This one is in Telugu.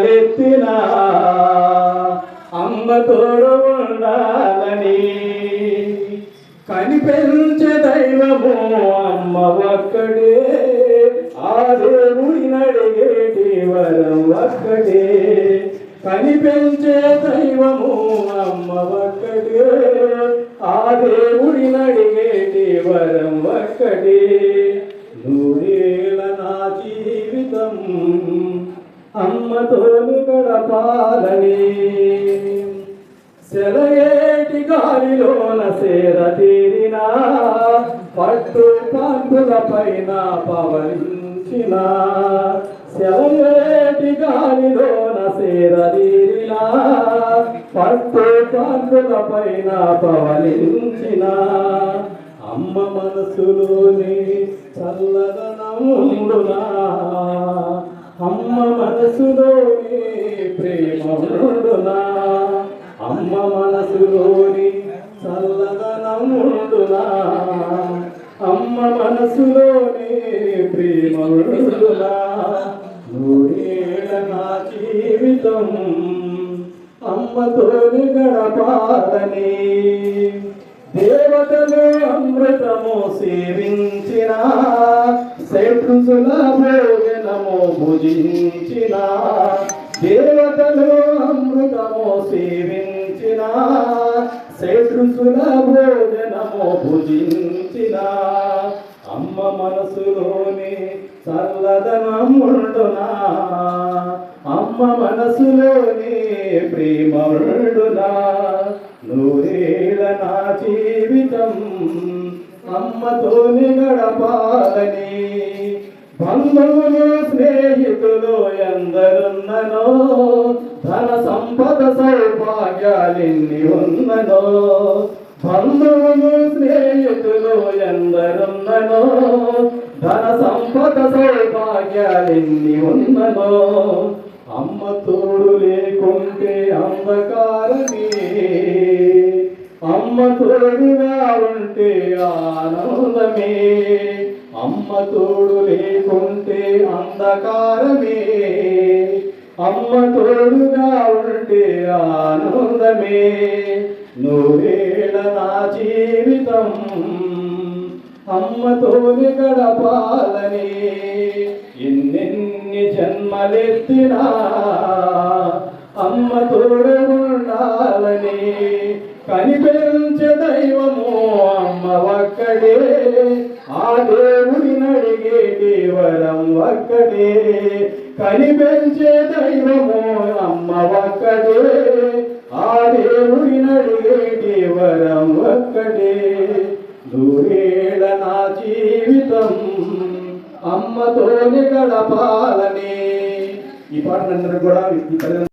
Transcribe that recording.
తలెత్తిన అమ్మ తోడు ఉండాలని. కనిపించే దైవము అమ్మ ఒక్కడే ఆ దేవుడిని అడిగేటి వరం ఒక్కడే కనిపించే దైవము అమ్మ ఒక్కడే ఆ దేవుడిని అడిగేటి వరం ఒక్కడే నూరేళ్ళ నా జీవితం అమ్మతోను గడపాలని. సెలయేటి గాలిలోన సేద తీరిన పట్టు పంపుల పైన పవలించిన. సెలయేటి గాలిలోన సేద తీరిన పట్టు పంపుల పైన పవలించిన. అమ్మ మనసులోని చల్లదనముండునా అమ్మ మనసులోని ప్రేమ ఉండునా అమ్మ మనసులోని చల్లదనముండునా? అమ్మ మనసులోని ప్రేమ ఉండునా నూరేళ్ళ నా జీవితం అమ్మతోని గడపాలని. దేవతలు అమృతము సేవించిన శత్రుసుల భోజనము భుజించిన దేవతలు అమృతము సేవించిన శత్రుసుల భోజనము భుజించిన. అమ్మ మనసులోని చల్లదనముండునా? అమ్మ మనసులోని ప్రేమరుడునా నూరేళ నా జీవితం అమ్మతోని గడపాలని బంధువులు స్నేహితులు ఎందరున్ననో ధన సంపద సౌభాగ్యాలెన్ని ఉన్ననో. బంధువులు స్నేహితులు ఎందరున్ననో ధన సంపద సౌభాగ్యాలెన్ని ఉన్ననో. అమ్మ తోడు లేకుంటే అంధకారమే. అమ్మ తోడుగా ఉంటే ఆనందమే. అమ్మ తోడు లేకుంటే అంధకారమే. అమ్మ తోడుగా ఉంటే ఆనందమే. నువ్వేళ నా జీవితం అమ్మతోని గడపాలని. ఎన్నెన్ని జన్మలెత్తినా అమ్మ తోడు ఉండాలని. కనిపించే దైవం మంగళం వరం ఒక్కడే కనిపించే దైవము అమ్మ ఒక్కడే ఆ దేవుడి నడిగేటి వరం ఒక్కడే దూరేళ నా జీవితం అమ్మతోని గడపాలని. ఈ పాటలందరూ కూడా ఈ